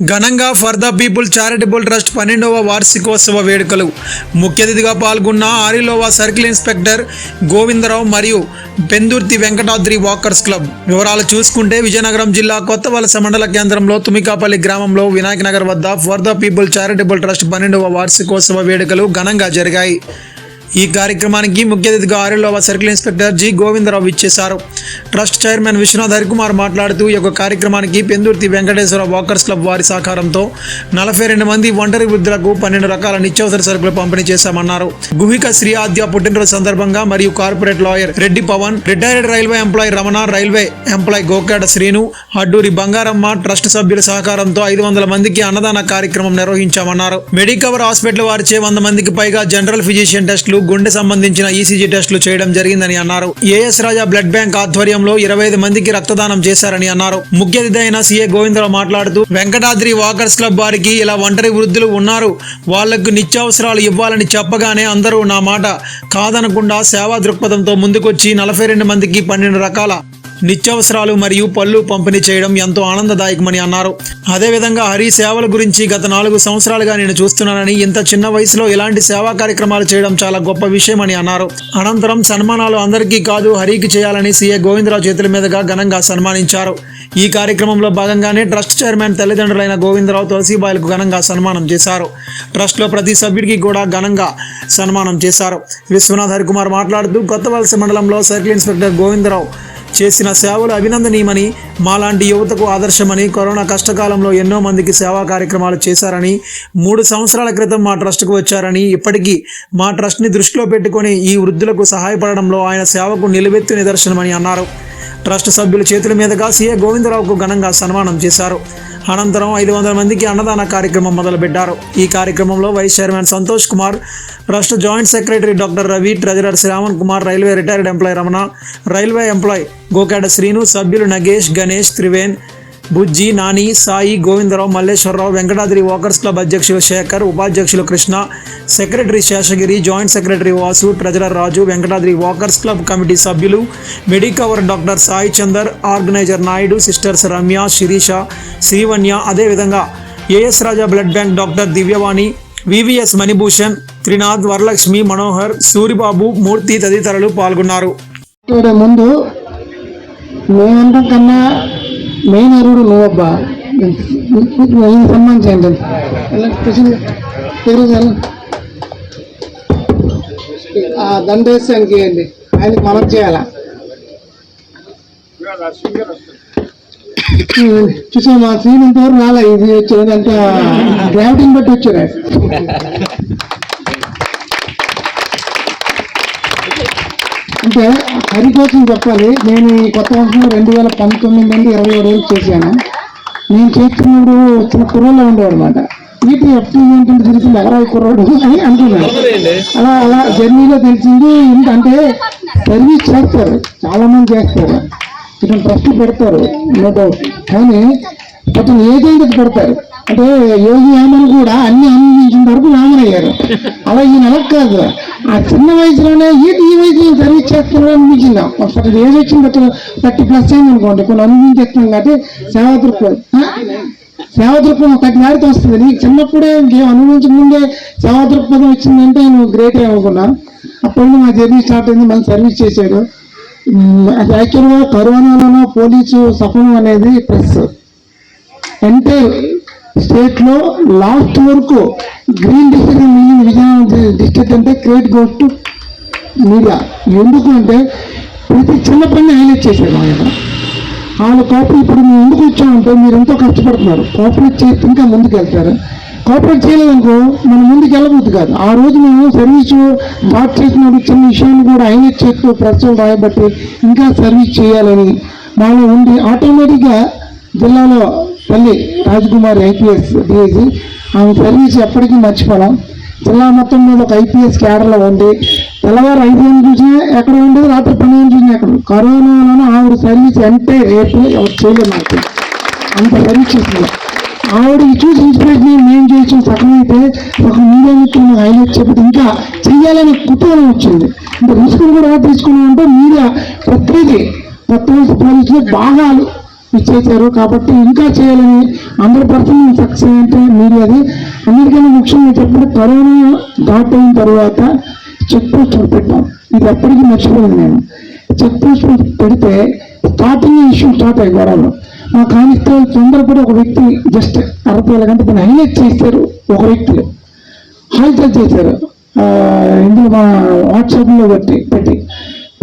ఘనంగా for the people charitable trust పన్నెండవ వార్షికోత్సవ వేడుకలు. ముఖ్య అతిథిగా పాల్గొన్న ఆరిలోవా సర్కిల్ ఇన్స్పెక్టర్ గోవిందరావు మరియు పెందుర్తి వెంకటాద్రి వాకర్స్ క్లబ్. వివరాలు చూసుకుంటే విజయనగరం జిల్లా కొత్త వలస మండల కేంద్రంలో తుమికాపల్లి గ్రామంలో వినాయక నగర్ వద్ద for the people charitable trust పన్నెండవ వార్షికోత్సవ వేడుకలు ఘనంగా జరిగాయి. ఈ కార్యక్రమానికి ముఖ్య అతిథిగా Arilova circle inspector G Govindarao ఇచ్చేశారు ట్రస్ట్ చైర్మన్ విశ్వనాథ్ హరికుమార్ మాట్లాడుతూ ఈ యొక్క కార్యక్రమానికి పెందుర్తి వెంకటేశ్వర వాకర్స్ క్లబ్ వారి సహకారంతో నలభై రెండు మంది ఒంటరి వృద్ధులకు పన్నెండు రకాల నిత్యావసర సరుకులు పంపిణీ చేశామన్నారు. గుహిక శ్రీ ఆద్య పుట్టినరోజు సందర్భంగా మరియు corporate lawyer Reddy Pavan retired railway employee Ramana railway employee Gokada Srinu Adduri Bangaramma trust సభ్యుల సహకారంతో ఐదు వందల మందికి అన్నదాన కార్యక్రమం నిర్వహించామన్నారు. మెడికవర్ హాస్పిటల్ వారిచే వంద మందికి పైగా జనరల్ ఫిజిషియన్ టెస్టులు గుండె సంబంధించిన ఈసీజీ టెస్టులు చేయడం జరిగిందని అన్నారు. ఏఎస్ రాజా బ్లడ్ బ్యాంక్ ఆధ్వర్యంలో ఇరవై ఐదు మందికి రక్తదానం చేశారని అన్నారు. ముఖ్య అతిథి అయిన సీఏ గోవిందరావు మాట్లాడుతూ వెంకటాద్రి వాకర్స్ క్లబ్ వారికి ఇలా ఒంటరి వృద్ధులు ఉన్నారు. వాళ్ళకు నిత్యావసరాలు ఇవ్వాలని చెప్పగానే అందరూ నా మాట కాదనకుండా సేవా దృక్పథంతో ముందుకొచ్చి నలభై రెండు మందికి పన్నెండు రకాల నిత్యావసరాలు మరియు పళ్ళు పంపిణీ చేయడం ఎంతో ఆనందదాయకమని అన్నారు. అదేవిధంగా హరి సేవల గురించి గత నాలుగు సంవత్సరాలుగా నేను చూస్తున్నానని ఇంత చిన్న వయసులో ఇలాంటి సేవా కార్యక్రమాలు చేయడం చాలా గొప్ప విషయమని అన్నారు. అనంతరం సన్మానాలు అందరికీ కాదు హరికి చేయాలని సీఏ గోవిందరావు చేతుల మీదుగా ఘనంగా సన్మానించారు. ఈ కార్యక్రమంలో భాగంగానే ట్రస్ట్ చైర్మన్ తల్లిదండ్రులైన గోవిందరావు తులసీబాయిలకు ఘనంగా సన్మానం చేశారు. ట్రస్ట్లో ప్రతి సభ్యుడికి కూడా ఘనంగా సన్మానం చేశారు. విశ్వనాథ్ హరికుమార్ మాట్లాడుతూ కొత్త వలస మండలంలో సర్కిల్ ఇన్స్పెక్టర్ గోవిందరావు చేసిన సేవలు అభినందనీయమని మాలాంటి యువతకు ఆదర్శమని కరోనా కష్టకాలంలో ఎన్నో మందికి సేవా కార్యక్రమాలు చేశారని మూడు సంవత్సరాల క్రితం మా ట్రస్ట్కు వచ్చారని ఇప్పటికీ మా ట్రస్ట్ని దృష్టిలో పెట్టుకొని ఈ వృద్ధులకు సహాయపడడంలో ఆయన సేవకు నిలువెత్తు నిదర్శనమని అన్నారు. ట్రస్ట్ సభ్యుల చేతుల మీదుగా సీఏ గోవిందరావుకు ఘనంగా సన్మానం చేశారు. అనంతరం ఐదు వందల మందికి అన్నదాన కార్యక్రమం మొదలుపెట్టారు. ఈ కార్యక్రమంలో vice chairman Santosh Kumar trust joint secretary doctor Ravi treasurer Shravan Kumar railway retired employee Ramana railway employee Gokada Srinu సభ్యులు నగేష్ గణేష్ త్రివేణ్ బుజ్జి నాని సాయి గోవిందరావు మల్లేశ్వరరావు వెంకటాద్రి వాకర్స్ క్లబ్ అధ్యక్షులు శేఖర్ ఉపాధ్యక్షులు Krishna secretary Seshagiri joint secretary Vasu treasurer Raju Venkatadri walkers club committee సభ్యులు Medicover doctor Sai Chander organiser Naidu sisters Ramya Sirisha Srivanya అదేవిధంగా AS Raja blood bank doctor Divyavani VVS Manibhushan Trinath Varalakshmi Manohar Suribabu Murthy తదితరులు పాల్గొన్నారు. ముందు మేమంతా కన్నా main అరుడు నువ్వబ్బా. ఈ సంబంధించి ఏంటంటే ఆ దండేసి అంకేయండి ఆయనకి మనం చేయాలా? చూసా మా సీన్ ఇంతవరకు రాలే. ఇది వచ్చేది అంత గ్రావిటీని బట్టి వచ్చారు అంటే హరి కోసం చెప్పాలి. నేను ఈ కొత్త సంవత్సరం రెండు వేల పంతొమ్మిది నుండి ఇరవై ఏడు చేశాను. నేను చేస్తున్నప్పుడు చిన్న కుర్రోళ్ళు ఉండేవాడు అనమాట వీటి ఎఫ్టీ ఏంటంటే తెలిసింది ఎవరో కుర్రోడు అని అంటున్నాడు అలా అలా జర్నీలో తెలిసింది ఏంటంటే సర్వీస్ చేస్తారు. చాలా మంది చేస్తారు. ఇతను ట్రస్ట్ పెడతారు. నో డౌట్ కానీ అతను ఏజెంట్ పెడతారు. అంటే యోగి యామన్ కూడా అన్ని అందించిన వరకు రామన్ అయ్యారు. అలా ఈ నెలకు కాదు ఆ చిన్న వయసులోనే ఏది ఈ వయసులో సర్వీస్ చేస్తున్నాడు అనిపించింది. ఒకసారి ఏజ్ వచ్చిన తర్వాత థర్టీ ప్లస్ అయింది అనుకోండి కొన్ని అనుభవించేస్తున్నాం కాబట్టి సేవా దృక్పథం ఆ? సేవా దృక్పథం ఒకటి దారితో వస్తుంది. నీకు చిన్నప్పుడే ఇంకేం అనుభవించక ముందే సేవా దృక్పథం వచ్చిందంటే నువ్వు గ్రేట్ అనుకున్నా అప్పుడు మా జర్నీ స్టార్ట్ అయింది మళ్ళీ సర్వీస్ చేశాడు అది యాక్చువల్గా కరోనాలోనో పోలీసు సఫలం అనేది ప్రెస్ అంటే స్టేట్లో లాస్ట్ వరకు గ్రీన్ డిస్ట్రిక్ట్ మిగిలిన విజయనగరం డిస్ట్రిక్ట్ అంటే క్రెడిట్ గోస్ టు మీడియా. ఎందుకు అంటే ప్రతి చిన్న పని హైలైట్ చేశారు ఆయన. వాళ్ళ కోపరేట్ ఇప్పుడు మేము ఎందుకు వచ్చామంటే మీరు ఎంతో కష్టపడుతున్నారు. కోఆపరేట్ చేస్తే ఇంకా ముందుకు వెళ్తారు. కోఆపరేట్ చేయలేదనుకో మనం ముందుకు వెళ్ళబోద్దు కాదు. ఆ రోజు మేము సర్వీస్ స్టార్ట్ చేసినప్పుడు చిన్న విషయాన్ని కూడా ఆయన చేస్తూ ప్రశ్నలు రాయబట్టి ఇంకా సర్వీస్ చేయాలని మాలో ఉండి ఆటోమేటిక్గా జిల్లాలో తల్లి రాజకుమారి ఐపీఎస్ డిఐజీ ఆమె సర్వీస్ ఎప్పటికీ మర్చిపోలేం. జిల్లా మొత్తం మీద ఒక ఐపీఎస్ క్యాడర్లో ఉండి తెల్లవారు ఐదు ఏళ్ళు చూసినా ఎక్కడ ఉండేది? రాత్రి పన్నెండు చూసినా ఎక్కడ కరోనాలో ఆవిడ సర్వీస్ అంటే రేపు ఎవరు చేయలేదు నాకు. అంత సర్వీస్ చేసింది. ఆవిడ చూసి ఇన్స్పిరేషన్ మేము చేసిన సగమైతే ఒక మీడియా మిత్రులు హైలైట్ చెప్పి ఇంకా చెయ్యాలనే కుతూహలం వచ్చింది. అంటే రిస్క్ కూడా తీసుకున్నామంటే మీడియా ప్రతిదీ కొత్త పోలీసులు బాగా ఇచ్చేసారు కాబట్టి ఇంకా చేయాలని అందరి పర్సన్ సక్సెస్ అంటే మీడియాది అందుకని ముఖ్యంగా చెప్పిన కరోనా డాట్ అయిన తర్వాత చెక్ పోస్టులు పెట్టాం. ఇది ఎప్పటికీ మర్చిపోయింది నేను. చెక్ పోస్టులు పెడితే స్టార్టింగ్ ఇష్యూ స్టార్ట్ అయ్యి గొడవలు మా కానిస్టేబుల్ తొందరపడి ఒక వ్యక్తి జస్ట్ అరవై ఏళ్ళ గంట పైన హైలైట్ చేశారు ఒక వ్యక్తి. హైలైట్ చేశారు. ఇందులో మా వాట్సాప్లో పెట్టి పెట్టి.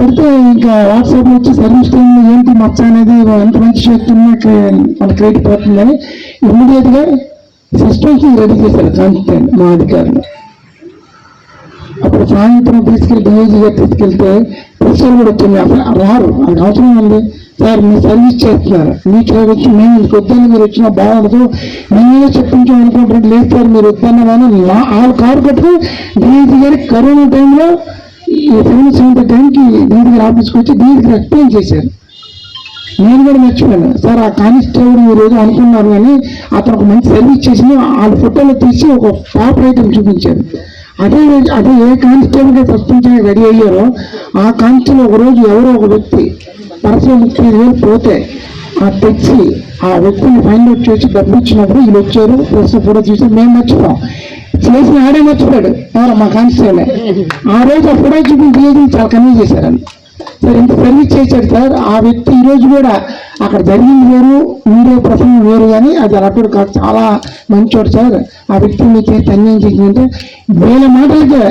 పెడితే ఇంకా వాట్సాప్లో వచ్చి సర్వీస్ టైం ఏంటి మచ్చ అనేది? ఎంత మంచి చేస్తున్నా మన క్రెడిట్ పోతుందని ఇమ్మీడియట్గా సిస్టమ్స్ రెడీ చేశారు కాన్స్టెంట్ మా అధికారులు అప్పుడు సాయంత్రం తీసుకెళ్ళి డిఐజీ గారు తీసుకెళ్తే ప్రెషర్ కూడా వచ్చింది అసలు రారు అది అవసరం ఉంది. సార్ మీ సర్వీస్ చేస్తున్నారు. మీకు వచ్చి మేము వద్దని మీరు వచ్చినా బాగుండదు. మేమే చెప్పించాం అనుకుంటున్నట్టు లేదు సార్ మీరు వద్దన్నామని నా- ఆరు కారు కట్టుకుని డిఐజీ గారి కరోనా టైంలో ఈ సెవెన్ టైంకి దీని దగ్గర ఆఫీస్కి వచ్చి దీనికి ఎక్స్ప్లెయిన్ చేశారు. నేను కూడా మర్చిపోయాను. సార్ ఆ కానిస్టేబుల్ ఈ రోజు అనుకున్నారు కానీ అతను ఒక మంచి సర్వీస్ చేసిన వాళ్ళ ఫోటోలో తీసి ఒక పేపర్ ఐటమ్ చూపించారు. అదే అదే ఏ కానిస్టేబుల్గా సస్పెండ్ రెడీ అయ్యారో ఆ కానిస్టేబుల్ ఒక రోజు ఎవరో ఒక వ్యక్తి పర్సనల్ ముప్పై వేలు పోతే ఆ తెచ్చి ఆ వ్యక్తిని ఫైండ్ అవుట్ చేసి డబ్బు ఇచ్చినప్పుడు వీళ్ళు వచ్చారు ప్లస్ ఫోటో తీసి మేము మర్చిపోయాం. చేసిన ఆడే మర్చిపోయాడు. ఎవరో మా కానిస్టేబుల్ ఆ రోజు ఆ ఫోటో చూపించి చాలా కన్వీన్ చేశారని సార్ ఇంత సర్వీస్ చేశాడు సార్. ఆ వ్యక్తి ఈ రోజు కూడా అక్కడ జరిగింది వేరు వీడియో ప్రసంగం వేరు కానీ అది అలాంటి కాదు చాలా మంచోడు సార్. ఆ వ్యక్తి మీ చేసి అన్యాయం చేసిందంటే వేల మాటలకే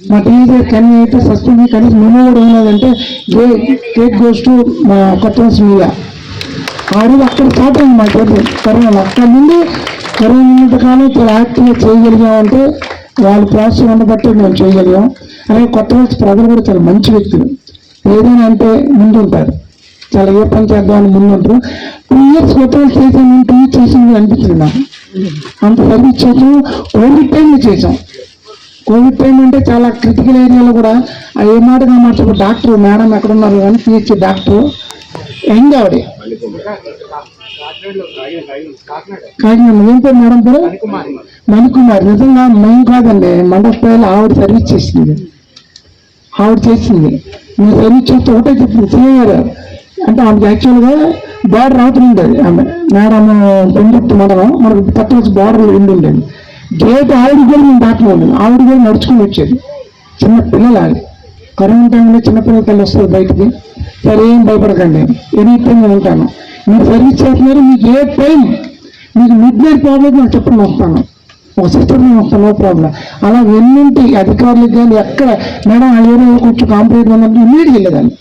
మా టీచర్ కన్నీ అయితే సస్పెండ్ కనీసం మేము కూడా ఉన్నదంటే గే కేక్ గోస్ టు మా కొత్త మీడియా. ఆ రోజు అక్కడ స్టార్ట్ అయింది మా చేతి కరోనా. అక్కడ నుండి కరోనా ఉన్నంత యాక్టివ్గా చేయగలిగామంటే వాళ్ళ ప్రోత్సాహం ఉండబట్టి మేము చేయగలిగాం. అలాగే కొత్త వచ్చి ప్రజలు కూడా చాలా మంచి వ్యక్తులు. ఏదైనా అంటే ముందుంటారు. చాలా ఏ పని చేద్దామని ముందుంటారు. టూ ఇయర్స్ కొత్త వాళ్ళు చేసాను టూ ఇయర్స్ చేసింది అనిపించింది నాకు. అంత సర్వీస్ చేసాము కోవిడ్ టైంలో చేసాం కోవిడ్ టైం అంటే చాలా క్రిటికల్ ఏరియాలో కూడా ఏ మాటగా మార్చబో డాక్టర్ మేడం ఎక్కడ ఉన్నారు అని పిహెచ్ డాక్టర్ యంగ్ ఆవిడే. కాకినాడ. ఏం పేరు మేడం పేరు? మణికుమార్. నిజంగా మేము కాదండి మండపేలు ఆవిడ సర్వీస్ చేసింది. ఆవిడ చేసింది. మీరు సర్వీస్ చేస్తే ఒకటే చెప్పింది సీఏ గారు అంటే ఆమెకి యాక్చువల్గా బార్డర్ అవుతుంది ఉండేది. ఆమె మేడం బెండుర్తి మండలం మనకు కొత్త వచ్చి బార్డర్ ఎండు ఉండేది గేట్ ఆవిడ కూడా మేము దాటలేదు. ఆవిడ కూడా నడుచుకుని వచ్చేది. చిన్న పిల్లలు ఆవిడ కరోనా టైంలో చిన్నపిల్లలకి వెళ్ళి వస్తారు బయటికి. సరే ఏం భయపడకండి. ఎనీ టైం నేను ఉంటాను. మీరు సర్వీస్ చేస్తున్నారు మీకు ఏ టైం? మీకు మిడ్ నైట్ ప్రాబ్లం నాకు చెప్పండి వస్తాను. ఒక సిస్టర్ నేను వస్తాను నో ప్రాబ్లం అలా ఎన్నింటి అధికారులకు కానీ ఎక్కడ? మేడం ఆ ఏరియాలో కొంచెం కాంప్లైంట్ ఉన్నప్పుడు ఇమీడియట్ వెళ్ళేదాన్ని.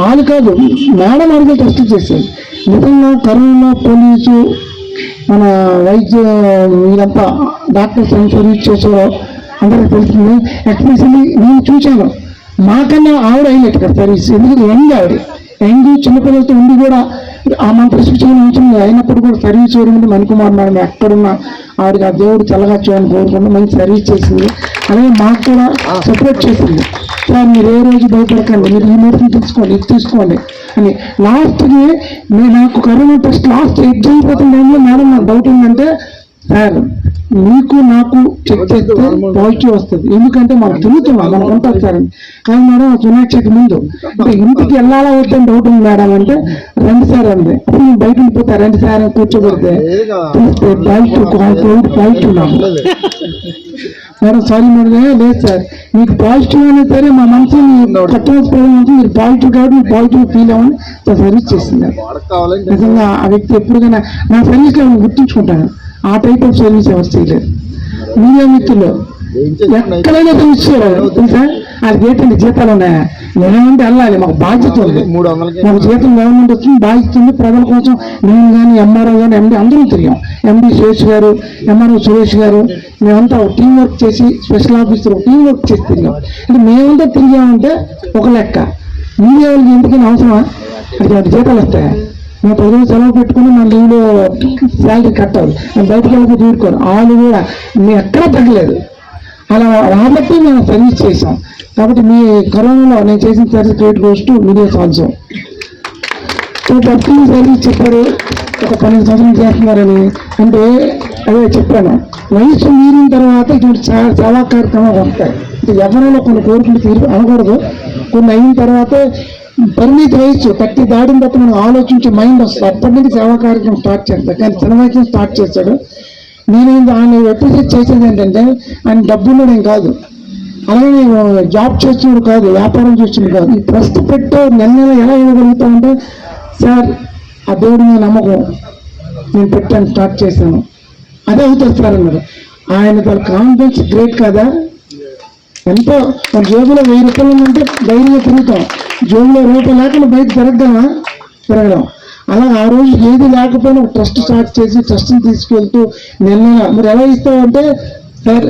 వాళ్ళు కాదు మేడం అడిగే టెస్ట్ చేసేది. నిజంగా కరోనా పోలీసు మన వైద్య వీళ్ళంతా డాక్టర్స్ ఏం సర్వీస్ చేసేవారు అందరూ తెలుస్తుంది ఎస్పెషల్లీ నేను చూశాను మాకన్నా ఆవిడ అయినట్టు కదా సర్వీస్ ఎందుకంటే యంగ్ ఆవిడ? యంగ్ చిన్నపిల్లలతో ఉండి కూడా ఆ మన ప్రిస్క్రిప్షన్ అవసరం అయినప్పుడు కూడా సర్వీస్ ఓరియంటే మణికుమార్ మేడం ఎక్కడున్న ఆవిడకి ఆ దేవుడు చల్లగా చేయని కోరుకుంటూ మంచి సర్వీస్ చేసింది. అలాగే మాకు కూడా సపోర్ట్ చేసింది. సార్ మీరు ఏ రోజు భయపడకండి. మీరు ఈ మెడిసిన్ తీసుకోండి ఇది తీసుకోండి అని. లాస్ట్కి నేను నాకు కరోనా టెస్ట్ లాస్ట్ ఎగ్జామ్ పోతున్న టైంలో మేడం నాకు డౌట్ ఏంటంటే సార్ మీకు నాకు చెక్ చేస్తే పాజిటివ్ వస్తుంది. ఎందుకంటే మనం తిరుగుతున్నాం మనం ఉంటాం సార్. కానీ మేడం సునాక్షకి ముందు. అంటే ఇంటికి వెళ్ళాలా వద్దని డౌట్ ఉంది మేడం అంటే రండి సార్ అంది. అప్పుడు నేను బయట వెళ్ళిపోతా రండి సార్ కూర్చోబెడితే చూస్తే పాజిటివ్ పాజిటివ్ నాకు మేడం సారీ మేడం లేదు సార్. మీకు పాజిటివ్ అయినా సరే మా మనసు కట్టవలసి ప్రాబ్లం మీరు పాజిటివ్ కాబట్టి మీరు పాజిటివ్ ఫీల్ అవ్వని సర్వీస్ చేసింది. నిజంగా ఆ వ్యక్తి ఎప్పుడుకైనా నా సర్వీస్లో గుర్తుంచుకుంటాను. ఆ టైప్ ఆఫ్ సర్వీస్ ఎవరు చేయలేదు. మీడియా మిత్రులు ఎక్కడైనా చేయలేదు తెలుసా? అది ఏంటంటే జీతాలు ఉన్నాయా? నేనేమంటే వెళ్ళాలి మాకు బాధ్యత ఉంది. మాకు జీతం గవర్నమెంట్ వచ్చింది బాధ్యత ఉంది. ప్రజల కోసం నేను కానీ ఎంఆర్ఓ కానీ ఎండి అందరం తిరిగాం. ఎండి సురేష్ గారు ఎంఆర్ఓ సురేష్ గారు మేమంతా టీం వర్క్ చేసి స్పెషల్ ఆఫీసర్ టీం వర్క్ చేసి తిరిగాం. అంటే మేమంతా తిరిగామంటే ఒక లెక్క. మీడియా వాళ్ళకి ఎందుకని అవసరమా? అది జీతాలు వస్తాయా? మేము పది రోజులు సెలవు పెట్టుకుని మన లీవ్లో శాలరీ కట్టాలి మేము బయటకు వెళ్ళి తీరుకోరు వాళ్ళు కూడా మేము ఎక్కడా తగ్గలేదు. అలా వాళ్ళకి మేము సర్వీస్ చేసాం కాబట్టి మీ కరోనాలో నేను చేసిన service credit goes to medias also service చెప్పారు ఒక పన్నెండు సంవత్సరాలు చేస్తున్నారని. అంటే అదే చెప్పాను. వయసు మీరిన తర్వాత ఇటువంటి సేవా కార్యక్రమాలు వస్తాయి. అంటే ఎవరైనా కొన్ని కోరికలు తీరు అనకూడదు. కొన్ని అయిన తర్వాత పరిమితి వయసు థర్టీ దాటిన తర్వాత మనం ఆలోచించి మైండ్ వస్తుంది అప్పటి నుంచి సేవా కార్యక్రమం స్టార్ట్ చేస్తాడు కానీ సినిమాకి స్టార్ట్ చేశాడు నేను ఆయన ఎప్రిషియేట్ చేసేది ఏంటంటే ఆయన డబ్బులు నేను కాదు. అలాగే నేను జాబ్ చేస్తున్నాడు కాదు వ్యాపారం చేస్తున్నాడు కాదు. ఈ ట్రస్ట్ పెట్టే నెల నెల ఎలా ఇవ్వగలుగుతామంటే సార్ ఆ దేవుడి మీద నమ్మకం. నేను పెట్టాను స్టార్ట్ చేశాను. అదే అవుతుంది సార్ అన్నారు. ఆయన తన కాన్ఫిడెన్స్ గ్రేట్ కదా. ఎంతో? మన జేబులో వెయ్యి రూపాయలు ఉంటే ధైర్యంగా తిరుగుతాం. జేబులో రూపాయలు లేకుండా బయట తిరగదామా తిరగడం. అలా ఆ రోజు ఏది లేకపోయినా ట్రస్ట్ స్టార్ట్ చేసి ట్రస్ట్ని తీసుకెళ్తూ నెల నెల మరి ఎలా ఇస్తామంటే సార్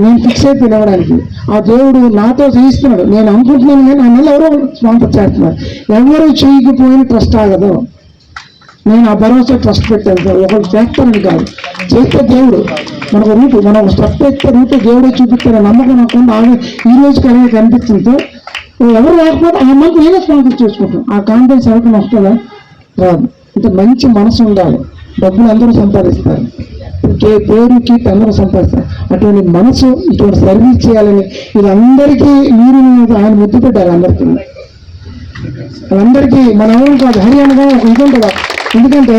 నేను ఫిక్స్ అయిపోయిన ఇవ్వడానికి. ఆ దేవుడు నాతో చేయిస్తున్నాడు నేను అనుకుంటున్నాను కానీ నన్ను ఎవరో స్పాన్సర్ చేస్తున్నారు ఎవరు చేయకపోయినా ట్రస్ట్ ఆగదు. నేను ఆ భరోసా ట్రస్ట్ పెట్టాను సార్. ఒకరు చేస్తానని కాదు. చేస్తే దేవుడు. మనకు రూపు మనం ఒక రూపు దేవుడే చూపిస్తారని నమ్మకం నాకుండా ఆమె ఈ రోజుకి అనేది కనిపిస్తుంది ఎవరు రాకపోతే ఆ మనకు నేనే స్పాన్సర్ చేసుకుంటాం ఆ కాన్ఫిడెన్స్ ఎవరికి వస్తుందా రాదు. అంటే మంచి మనసు ఉండాలి. డబ్బులు అందరూ సంపాదిస్తారు. పేరుకి అందరూ సంపాదిస్తారు. అటువంటి మనసు ఇటువంటి సర్వీస్ చేయాలని వీళ్ళందరికీ మీరు ఆయన ముద్దు పెట్టారు అందరికీ. వాళ్ళందరికీ మన ఎవరు కాదు హరియాణగా ఒక ఇది ఎందుకంటే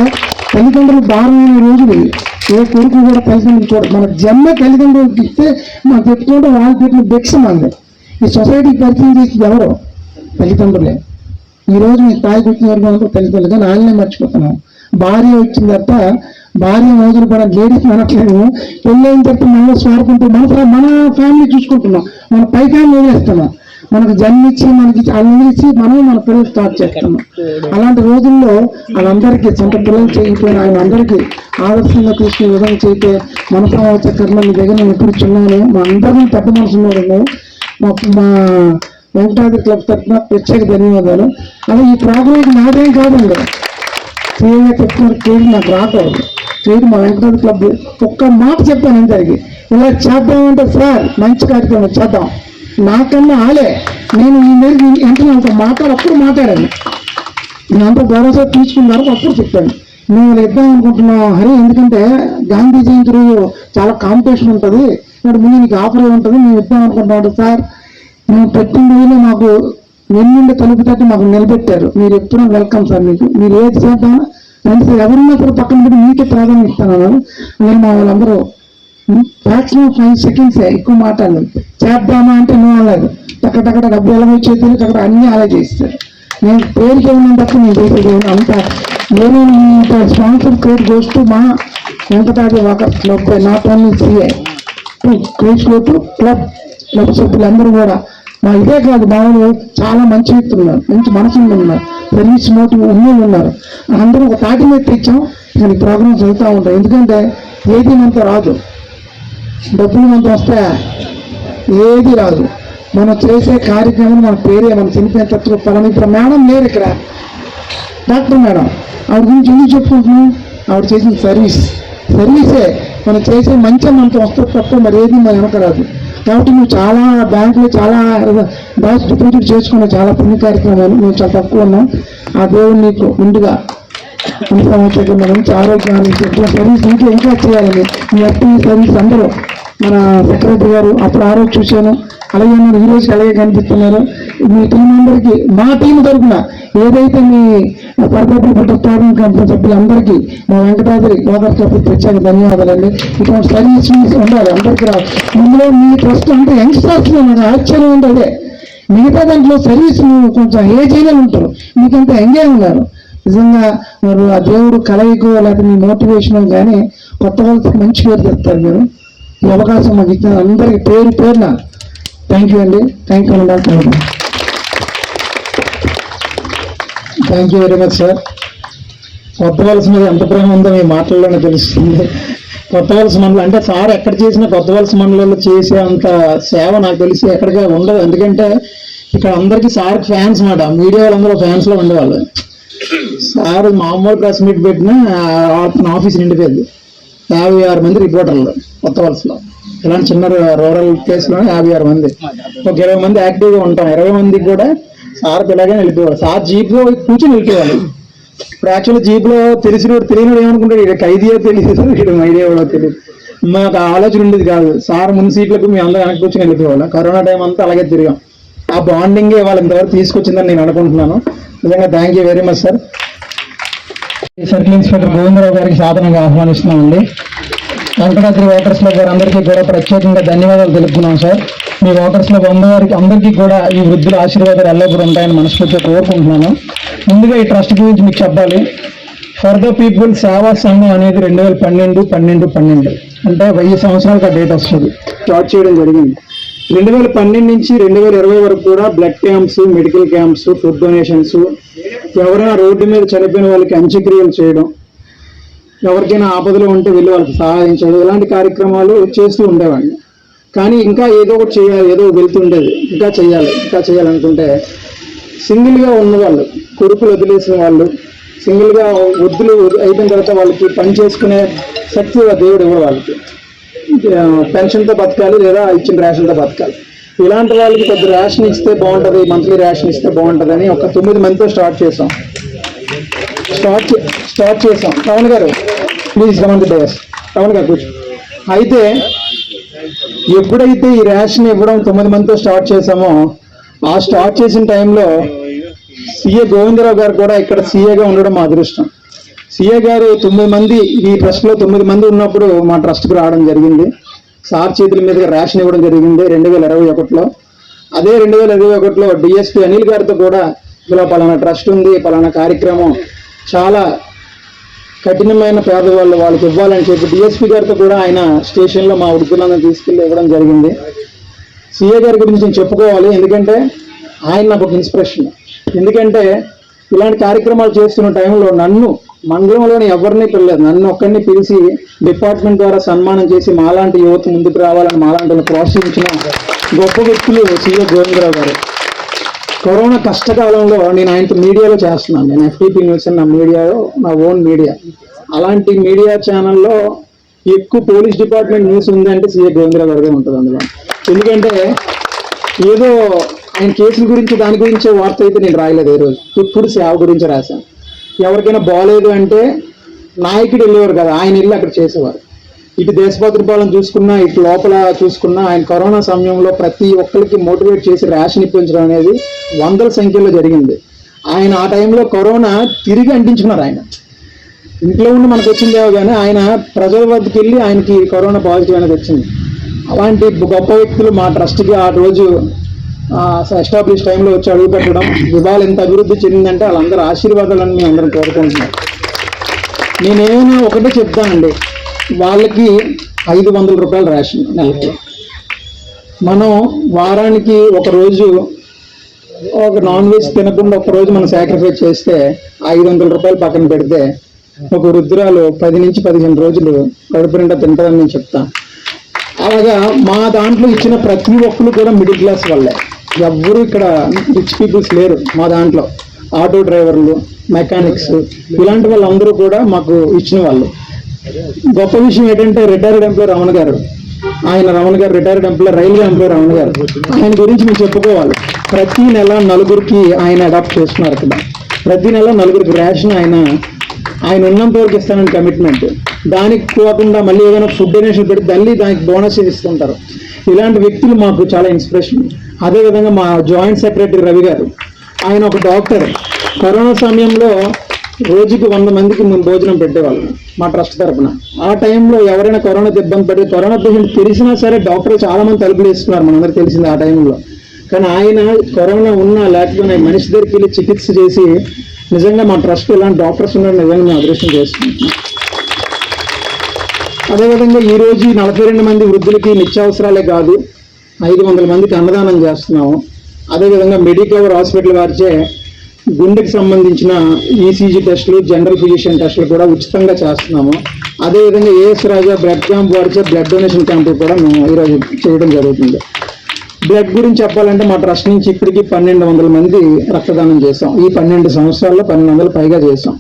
తల్లిదండ్రులు భారమైన రోజులు. ఏ కొడుకు కూడా తల్లిదండ్రులు చూడ మన జన్మ తల్లిదండ్రులకు ఇస్తే మనం పెట్టుకుంటే వాళ్ళు పెట్టిన భిక్ష మంది ఈ సొసైటీకి పరిచయం చేసింది ఎవరు? తల్లిదండ్రులే. ఈ రోజు మీ తాయి పుట్టిన వరకు తల్లిదండ్రులు కానీ వాళ్ళనే మర్చిపోతున్నాం భార్య వచ్చిన తర్వాత భార్య మోజులు కూడా లేడీస్ అనట్లేదు. పెళ్ళైన తర్వాత మనలో స్వార్థంతో మన మన ఫ్యామిలీ చూసుకుంటున్నాం. మన పై ఫ్యామిలీ వదిలేస్తున్నాం. మనకు జన్మించి మనకి అన్నిచ్చి మనం మన పిల్లలు స్టార్ట్ చేస్తున్నాం అలాంటి రోజుల్లో వాళ్ళందరికీ సొంత పిల్లలు చేయకపోయిన ఆయన అందరికీ ఆదర్శంగా తీసుకునే విధంగా చేస్తే మన సమాజ కర్మ మీ దగ్గర ఎప్పుడు చిన్నాను. మా అందరినీ పెద్ద ఉన్నాడు మా మా వెంకటాద్రి క్లబ్ తరఫున ప్రత్యేక ధన్యవాదాలు. అలా ఈ ప్రోగ్రామ్ నాదేం కాదండి. ఫ్రీగా చెప్తున్నారు క్రీడ్ నాకు రాకూడదు క్రీడ్ మా వెంకటాద్రి క్లబ్ ఒక్క మాట చెప్పాను అందరికి ఇలా చేద్దామంటే సార్ మంచి కార్యక్రమం చేద్దాం. నాకన్నా ఆలే. నేను ఈ మేరకు వెంటనే ఒక మాట్లాడు అప్పుడు మాట్లాడాను. నేను అంత భరోసా తీసుకున్నారు అప్పుడు చెప్పాను. మేము ఇద్దాం అనుకుంటున్నాం. హరి ఎందుకంటే గాంధీ జయంతి రోజు చాలా కాంపిటీషన్ ఉంటుంది. ఇక్కడ ముందు నీకు ఆఫర్ ఉంటుంది మేము ఇద్దాం అనుకుంటున్నాం సార్. మేము పెట్టిన రోజులు మాకు వెన్నుండి తలుపు తట్టి మాకు నిలబెట్టారు. మీరు ఎప్పుడూ వెల్కమ్ సార్ మీకు. మీరు ఏది చేద్దాం రండి సార్ ఎవరున్నా పక్కన పెట్టి మీకే ప్రాధాన్యం ఇస్తాను అన్నారు. నేను మా వాళ్ళందరూ ఫ్యాక్షన్ ఫైవ్ సెకండ్స్ ఎక్కువ మాట్లాడలేదు చేద్దామా అంటే నువ్వు అనలేదు. టక్కటక్కడ డబ్బు ఎలా చేతులు అక్కడ అన్ని అలా చేస్తారు నేను పేరుకి ఏమన్నా తప్ప నేను చేసేది ఏమన్నా అంత నేను ఇంత స్పాన్సర్ క్రియేట్ చేస్తూ మా Venkatadri walker club not only CI create club club సభ్యులందరూ కూడా. మా ఇదే కాదు మామూలు చాలా మంచి వ్యక్తులు ఉన్నారు. మంచి మనసులు ఉన్నారు. సర్వీస్ మోటివ్ ఉన్నూ ఉన్నారు. అందరూ ఒక తాటి మీద తెచ్చాం. దాని ప్రోగ్రామ్స్ జరుగుతూ ఉంటాయి. ఎందుకంటే ఏది మనతో రాదు. డబ్బులు మనకు వస్తే ఏది రాదు. మనం చేసే కార్యక్రమం మన పేరే మన చనిపోయిన తత్వ ఫలం ఇప్పుడు మేడం లేరు ఇక్కడ. డాక్టర్ మేడం ఆవిడ గురించి ఎందుకు చెప్పుకుంటున్నాం ఆవిడ చేసిన సర్వీస్. సర్వీసే మనం చేసే మంచి మనతో వస్తుంది తప్ప మరి ఏది మన వెనకరాదు కాబట్టి నువ్వు చాలా బ్యాంకులో చాలా బ్యాంక్ డిపాజిట్ చేసుకున్న చాలా పుణ్య కార్యక్రమాలు. మేము చాలా తక్కువ ఉన్నాం ఆ దేవుడు నీకు ముందుగా ఈ సంవత్సరం మనం ఆరోగ్యాన్ని సర్వీస్ ఇంకా ఇంకా చేయాలని మీ అప్పటి సర్వీస్ అందరూ మన సెక్రటరీ గారు అప్పుడు ఆ రోజు చూశాను. అలాగే ఉన్నారు ఈ రోజు అలాగే కనిపిస్తున్నారు మీ టీం అందరికీ మా టీం తరఫున ఏదైతే మీ పరపతి ప్రభుత్వం కంపెనీ సభ్యులందరికీ మా వెంకటాద్రి గోదావరి క్లబ్ ప్రత్యేక ధన్యవాదాలండి. ఇటువంటి సర్వీస్ ఉండాలి అందరికీ రావాలి. ఇందులో మీ ట్రస్ట్ అంటే యంగ్స్టర్స్ నాకు ఆశ్చర్యం ఉంది అదే. మిగతా దాంట్లో సర్వీస్ కొంచెం ఏజ్ అయినా ఉంటారు. మీకంత ఎంజాయ్ ఉన్నారు? నిజంగా మరి ఆ దేవుడు కలయికో లేకపోతే మీ మోటివేషన్ కానీ కొత్త వాళ్ళకి మంచి పేరు చెప్తారు మీరు. ఈ అవకాశం మాకు ఇచ్చిన అందరికీ పేరు పేరున థ్యాంక్ యూ అండి. థ్యాంక్ యూ అండి thank you very much sir కొత్త వలస మీద ఎంత ప్రేమ ఉందో మీ మాటల్లోనే తెలుస్తుంది. కొత్త వలస మండలం అంటే సార్ ఎక్కడ చేసినా కొత్త వలస మండలంలో చేసే అంత సేవ నాకు తెలిసి ఎక్కడిగా ఉండదు. ఎందుకంటే ఇక్కడ అందరికీ సార్ ఫ్యాన్స్ మాట మీడియా వాళ్ళందరూ ఫ్యాన్స్లో ఉండేవాళ్ళు. సార్ మామూలు ప్రెస్ మీట్ పెట్టినా ఆఫీస్ నిండిపోయింది. యాభై ఆరు మంది రిపోర్టర్లు కొత్త వలసలో. ఇలాంటి చిన్న రూరల్ కేసులో యాభై ఆరు మంది. ఒక ఇరవై మంది యాక్టివ్గా ఉంటాం. ఇరవై మందికి కూడా సార్ పిల్లగానే వెళ్ళిపోవాలి సార్ జీప్లో కూర్చొని వెళ్ళిపోవాలి ఇప్పుడు యాక్చువల్లీ జీప్లో తెలిసినోడు తెలియనివాడు ఏమనుకుంటాడు? ఇక్కడ ఖైదీయో తెలియదు. ఇక్కడ ఐడియా తెలియదు. మాకు ఆలోచన ఉండేది కాదు. సార్ ముందు సీట్లకు మేము అందరూ వెనక్కి కూర్చొని వెళ్ళిపోవాలి కరోనా టైం అంతా అలాగే తిరిగాం. ఆ బాండింగే వాళ్ళు ఇంతవరకు తీసుకొచ్చిందని నేను అనుకుంటున్నాను. నిజంగా thank you very much sir circle inspector Govindarao గారికి సాధనంగా ఆహ్వానిస్తున్నామండి. వెంకటాద్రి వాటర్స్ క్లబ్ వారి అందరికీ కూడా ప్రత్యేకంగా ధన్యవాదాలు తెలుపుతున్నాం సార్. మీ వాటర్స్ క్లబ్ అందరికి అందరికీ కూడా ఈ వృద్ధుల ఆశీర్వాదాలు ఎల్లప్పుడూ ఉంటాయని మనస్ఫూర్తిగా కోరుకుంటున్నాను. ముందుగా ఈ ట్రస్ట్ గురించి మీకు చెప్పాలి. ఫర్ ద పీపుల్ సేవా సంఘం అనేది రెండు వేల పన్నెండు పన్నెండు పన్నెండు. అంటే వెయ్యి సంవత్సరాలకు ఆ డేట్ వస్తుంది. స్టార్ట్ చేయడం జరిగింది. రెండు వేల పన్నెండు నుంచి రెండు వేల ఇరవై వరకు కూడా blood camps medical camps food donations ఎవరైనా రోడ్డు మీద చనిపోయిన వాళ్ళకి అంత్యక్రియలు చేయడం ఎవరికైనా ఆపదలో ఉంటే వెళ్ళి వాళ్ళకి సహాయించడం ఇలాంటి కార్యక్రమాలు చేస్తూ ఉండేవాడిని. కానీ ఇంకా ఏదో ఒకటి చేయాలి ఏదో ఒకటి వెళ్తుండేది ఇంకా చేయాలి ఇంకా చేయాలనుకుంటే సింగిల్గా ఉన్నవాళ్ళు కొడుకులు వదిలేసిన వాళ్ళు సింగిల్గా వద్దులు అయిపోయిన తర్వాత వాళ్ళకి పని చేసుకునే శక్తి దేవుడు ఇవ్వడు వాళ్ళకి. పెన్షన్తో బతకాలి లేదా ఇచ్చిన రేషన్తో బతకాలి. ఇలాంటి వాళ్ళకి కొద్ది రేషన్ ఇస్తే బాగుంటుంది మంత్లీ రేషన్ ఇస్తే బాగుంటుంది అని ఒక తొమ్మిది మందితో స్టార్ట్ చేసాం. స్టార్ట్ చే- స్టార్ట్ చేసాం. పవన్ గారు ప్లీజ్ కమంట్ డేస్ పవన్ గారు కూర్చో. అయితే ఎప్పుడైతే ఈ రేషన్ ఇవ్వడం తొమ్మిది మందితో స్టార్ట్ చేసామో ఆ స్టార్ట్ చేసిన టైంలో సిఏ గోవిందరావు గారు కూడా ఇక్కడ సీఏగా ఉండడం మా అదృష్టం. సీఏ గారు తొమ్మిది మంది ఈ ట్రస్ట్లో తొమ్మిది మంది ఉన్నప్పుడు మా ట్రస్ట్కి రావడం జరిగింది. సార్ చేతుల మీదుగా రేషన్ ఇవ్వడం జరిగింది రెండు వేల ఇరవై ఒకటిలో. అదే రెండు వేల ఇరవై ఒకటిలో డిఎస్పి అనిల్ గారితో కూడా ఇలా పలానా ట్రస్ట్ ఉంది పలానా కార్యక్రమం చాలా కఠినమైన పేదవాళ్ళు వాళ్ళకి ఇవ్వాలని చెప్పి డిఎస్పి గారితో కూడా ఆయన స్టేషన్లో మా వృద్ధులందరూ తీసుకెళ్ళి ఇవ్వడం జరిగింది. సీఏ గారి గురించి నేను చెప్పుకోవాలి ఎందుకంటే ఆయన నాకు ఒక ఇన్స్పిరేషన్ ఎందుకంటే ఇలాంటి కార్యక్రమాలు చేస్తున్న టైంలో నన్ను మండలంలోని ఎవరిని పిలలేదు నన్ను ఒక్కరిని పిలిచి డిపార్ట్మెంట్ ద్వారా సన్మానం చేసి మాలాంటి యువత ముందుకు రావాలని మాలాంటి ప్రోత్సహించిన గొప్ప వ్యక్తులు సీఏ గోవిందరావు గారు. కరోనా కష్టకాలంలో నేను ఆయనతో మీడియాలో చేస్తున్నాను. నేను ఎఫ్టీపీ న్యూస్ నా మీడియాలో నా ఓన్ మీడియా. అలాంటి మీడియా ఛానల్లో ఎక్కువ పోలీస్ డిపార్ట్మెంట్ న్యూస్ ఉందంటే సీఏ గోవిందరావు గారిదే ఉంటుంది అందులో. ఎందుకంటే ఏదో ఆయన కేసుల గురించి దాని గురించి వార్త అయితే నేను రాయలేదు ఏ రోజు. ఇప్పుడు సేవ గురించి రాశాను ఎవరికైనా బాగలేదు అంటే నాయకుడు వెళ్ళేవారు కదా ఆయన వెళ్ళి అక్కడ చేసేవారు. ఇటు దేశభద్ర పాలన చూసుకున్నా ఇటు లోపల చూసుకున్నా ఆయన కరోనా సమయంలో ప్రతి ఒక్కరికి మోటివేట్ చేసి రేషన్ ఇప్పించడం అనేది వందల సంఖ్యలో జరిగింది. ఆయన ఆ టైంలో కరోనా తిరిగి అంటించుకున్నారు ఆయన. ఇంట్లో ఉండి మనకు వచ్చింది కానీ ఆయన ప్రజల వద్దకు వెళ్ళి ఆయనకి కరోనా పాజిటివ్ అనేది వచ్చింది. అలాంటి గొప్ప వ్యక్తులు మా ట్రస్ట్కి ఆ రోజు ఎస్టాబ్లిష్ టైంలో వచ్చి అడుగు పెట్టడం ఇవాళ ఎంత అభివృద్ధి చెందిందంటే వాళ్ళందరూ ఆశీర్వాదాలను మేము అందరం కోరుకుంటున్నాం. నేనేమైనా ఒకటే చెప్తానండి. వాళ్ళకి ఐదు వందల రూపాయలు రేషన్ నెలకి. మనం వారానికి ఒక రోజు ఒక నాన్ వెజ్ తినకుండా ఒక రోజు మనం సాక్రిఫైస్ చేస్తే ఐదు వందల రూపాయలు పక్కన పెడితే ఒక వృద్ధురాలు పది నుంచి పదిహేను రోజులు కడుపు నిండా తింటారని నేను చెప్తాను. అలాగా మా దాంట్లో ఇచ్చిన ప్రతి ఒక్కరు కూడా మిడిల్ క్లాస్ వాళ్ళే. ఎవ్వరూ ఇక్కడ రిచ్ పీపుల్స్ లేరు మా దాంట్లో. ఆటో డ్రైవర్లు మెకానిక్స్ ఇలాంటి వాళ్ళందరూ కూడా మాకు ఇచ్చిన వాళ్ళు. గొప్ప విషయం ఏంటంటే రిటైర్డ్ ఎంప్లాయర్ రమణ గారు. ఆయన Ramana garu retired employer railway employer Ramana garu. ఆయన గురించి మేము చెప్పుకోవాలి. ప్రతి నెల నలుగురికి ఆయన అడాప్ట్ చేస్తున్నారు ఇక్కడ ప్రతి నెల నలుగురికి రేషన్ ఆయన ఆయన ఉన్నంత వరకు ఇస్తానని కమిట్మెంట్ దానికి పోకుండా మళ్ళీ ఏదైనా ఫుడ్ డొనేషన్ పెట్టి మళ్ళీ దానికి బోనస్ ఇస్తుంటారు. ఇలాంటి వ్యక్తులు మాకు చాలా ఇన్స్పిరేషన్ అదేవిధంగా మా జాయింట్ సెక్రటరీ రవి గారు ఆయన ఒక డాక్టర్. కరోనా సమయంలో రోజుకి వంద మందికి మేము భోజనం పెట్టేవాళ్ళం మా ట్రస్ట్ తరఫున ఆ టైంలో ఎవరైనా కరోనా ఇబ్బంది పడి కరోనా పేషెంట్ తెలిసినా సరే డాక్టర్ చాలామంది తలుపులు వేస్తున్నారు మనందరికి తెలిసింది ఆ టైంలో. కానీ ఆయన కరోనా ఉన్నా లేకపోయినా మనిషి దగ్గరికి వెళ్ళి చికిత్స చేసి నిజంగా మా ట్రస్ట్ ఇలాంటి డాక్టర్స్ ఉన్నారు నిజంగా మేము అదృష్టం చేస్తున్నాం అదేవిధంగా ఈ రోజు నలభై రెండు మంది వృద్ధులకి నిత్యావసరాలే కాదు ఐదు వందల మందికి అన్నదానం చేస్తున్నాము. అదేవిధంగా మెడికవర్ హాస్పిటల్ వారిచే గుండెకి సంబంధించిన ఈసీజీ టెస్టులు జనరల్ ఫిజిషియన్ టెస్టులు కూడా ఉచితంగా చేస్తున్నాము. అదేవిధంగా ఏఎస్ రాజా బ్లడ్ క్యాంప్ వారిచే బ్లడ్ డొనేషన్ క్యాంపులు కూడా మేము ఈరోజు చేయడం జరుగుతుంది. బ్లడ్ గురించి చెప్పాలంటే మా ట్రస్ట్ నుంచి ఇప్పటికి పన్నెండు వందల మంది రక్తదానం చేసాం ఈ పన్నెండు సంవత్సరాల్లో పన్నెండు వందలు పైగా చేసాం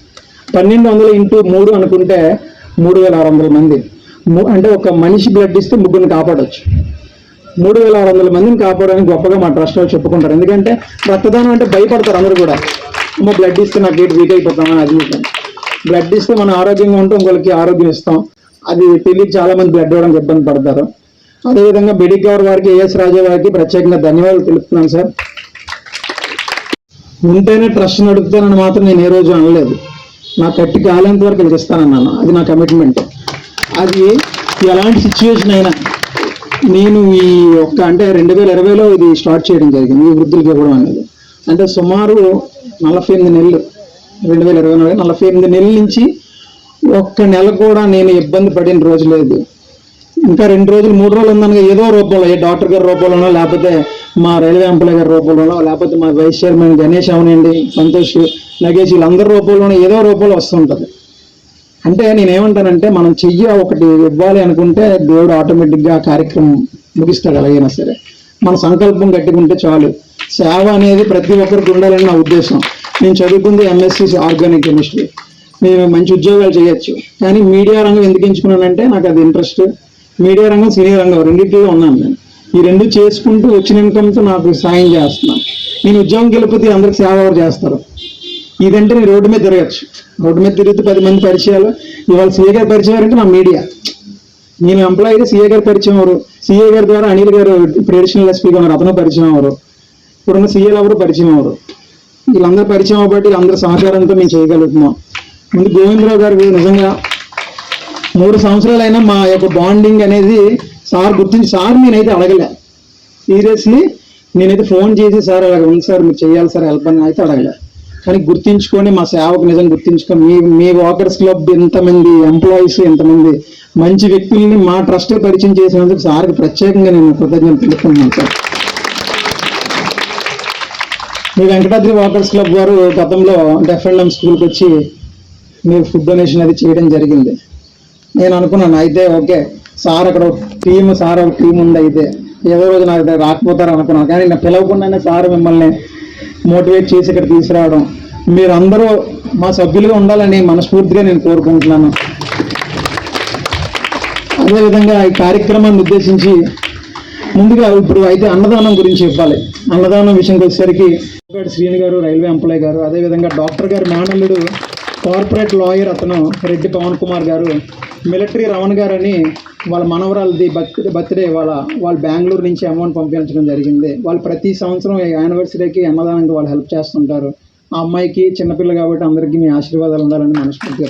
పన్నెండు వందలు ఇంటూ మూడు అనుకుంటే మూడు వేల ఆరు వందల మంది. ము- అంటే ఒక మనిషి బ్లడ్ ఇస్తే ముగ్గురిని కాపాడొచ్చు. మూడు వేల ఆరు వందల మందిని కాపాడడానికి గొప్పగా మా ట్రస్ట్ వాళ్ళు చెప్పుకుంటారు. ఎందుకంటే రక్తదానం అంటే భయపడతారు అందరూ కూడా. అమ్మ బ్లడ్ ఇస్తే నాకు గేట్ వీక్ అయిపోతామని అది బ్లడ్ ఇస్తే మనం ఆరోగ్యంగా ఉంటే ఇంకొకరికి ఆరోగ్యం ఇస్తాం. అది తెలియక చాలా మంది బ్లడ్ ఇవ్వడానికి ఇబ్బంది పడతారు. అదేవిధంగా బెడిక్ గౌర్ వారికి ఏఎస్ రాజా వారికి ప్రత్యేకంగా ధన్యవాదాలు తెలుపుతున్నాను సార్. ఉంటేనే ట్రస్ట్ నడుపుతానని మాత్రం నేను ఏ రోజు అనలేదు. నా కట్టి కాలేంత వరకు వీళ్ళకి అది నా కమిట్మెంట్ అది ఎలాంటి సిచ్యువేషన్ అయినా నేను ఈ ఒక్క అంటే రెండు వేల ఇరవైలో ఇది స్టార్ట్ చేయడం జరిగింది ఈ వృద్ధులకి ఇవ్వడం అనేది. అంటే సుమారు నలభై ఎనిమిది నెలలు రెండు వేల ఇరవై నాలుగు నలభై ఎనిమిది నెలల నుంచి ఒక్క నెల కూడా నేను ఇబ్బంది పడిన రోజు లేదు. ఇంకా రెండు రోజులు మూడు రోజులు ఉందనగా ఏదో రూపంలో ఏ డాక్టర్ గారి రూపంలోనో లేకపోతే మా రైల్వే ఎంప్లాయ్ గారి రూపంలోనో లేకపోతే మా వైస్ చైర్మన్ గణేష్ అవనండి సంతోష్ నగేష్ వీళ్ళందరి రూపంలోనో ఏదో రూపంలో వస్తుంటుంది అంటే నేనేమంటానంటే మనం చెయ్యి ఒకటి ఇవ్వాలి అనుకుంటే దేవుడు ఆటోమేటిక్గా ఆ కార్యక్రమం ముగిస్తాడు ఎలాగైనా సరే. మన సంకల్పం కట్టుకుంటే చాలు. సేవ అనేది ప్రతి ఒక్కరికి ఉండాలని నా ఉద్దేశం. నేను చదువుకుంది ఎంఎస్సి ఆర్గానిక్ కెమిస్ట్రీ. నేను మంచి ఉద్యోగాలు చేయొచ్చు. కానీ మీడియా రంగం ఎందుకు ఎంచుకున్నానంటే నాకు అది ఇంట్రెస్ట్. మీడియా రంగం సినీ రంగం రెండింటిలో ఉన్నాను నేను. ఈ రెండు చేసుకుంటూ వచ్చిన ఇన్కమ్తో నాకు సాయం చేస్తున్నాను. నేను ఉద్యోగం గెలిపితే అందరికి సేవ చేస్తారు. ఇదంటే నేను రోడ్డు మీద తిరగచ్చు. రోడ్డు మీద తిరిగితే పది మంది పరిచయాలు. ఇవాళ సీఏ గారు పరిచయం అంటే మా మీడియా. నేను ఎంప్లాయ్ అయితే సీఏ గారు పరిచయం అవరు సీఏ గారి ద్వారా అనిల్ గారు ఇప్పుడు ఎడిషనల్ ఎస్పీగా ఉన్నారు. అతను పరిచయం అవరు ఇప్పుడున్న సీఏలు ఎవరు పరిచయం అవరు వీళ్ళందరూ పరిచయం అవ్వబట్టి వీళ్ళందరూ సహకారంతో మేము చేయగలుగుతున్నాం. ముందు గోవిందరావు గారు నిజంగా మూడు సంవత్సరాలైనా మా యొక్క బాండింగ్ అనేది సార్ గుర్తించి సార్ నేనైతే అడగలే. సీరియస్లీ నేనైతే ఫోన్ చేసి సార్ అలాగ ఉంది సార్ మీరు చేయాలి సార్ హెల్ప్ అని అయితే అడగలే. కానీ గుర్తించుకొని మా సేవకు నిజం గుర్తించుకొని మీ మీ వాకర్స్ క్లబ్ ఎంతమంది ఎంప్లాయీస్ ఎంతమంది మంచి వ్యక్తుల్ని మా ట్రస్ట్ పరిచయం చేసినందుకు సార్కి ప్రత్యేకంగా నేను కృతజ్ఞత తెలుపుతున్నాను సార్. మీ వెంకటాద్రి వాకర్స్ క్లబ్ వారు గతంలో డెఫ్ అండ్ ఎమ్ స్కూల్కి వచ్చి మీరు ఫుడ్ డొనేషన్ అది చేయడం జరిగింది. నేను అనుకున్నాను అయితే ఓకే సార్ అక్కడ టీమ్ సార్ ఒక టీం ఉంది అయితే ఏదో రోజు నాకు రాకపోతారు అనుకున్నాను. కానీ నేను పిలవకుండానే సార్ మిమ్మల్ని మోటివేట్ చేసి ఇక్కడ తీసుకురావడం. మీరందరూ మా సభ్యులుగా ఉండాలని మనస్ఫూర్తిగా నేను కోరుకుంటున్నాను. అదేవిధంగా ఈ కార్యక్రమాన్ని ఉద్దేశించి ముందుగా ఇప్పుడు అయితే అన్నదానం గురించి చెప్పాలి. అన్నదానం విషయంకి వచ్చేసరికి శ్రీని గారు రైల్వే ఎంప్లాయ్ గారు అదేవిధంగా డాక్టర్ గారు మేనల్లుడు కార్పొరేట్ లాయర్ అతను రెడ్డి పవన్ కుమార్ గారు మిలిటరీ రమణ్ గారని వాళ్ళ మనవరాలది బర్త్ బర్త్డే వాళ్ళ వాళ్ళు బెంగళూరు నుంచి అమౌంట్ పంపించడం జరిగింది. వాళ్ళు ప్రతి సంవత్సరం యానివర్సరీకి అన్నదానానికి వాళ్ళు హెల్ప్ చేస్తుంటారు. ఆ అమ్మాయికి చిన్నపిల్ల కాబట్టి అందరికీ మీ ఆశీర్వాదాలు ఉండాలని మనస్ఫూర్తిగా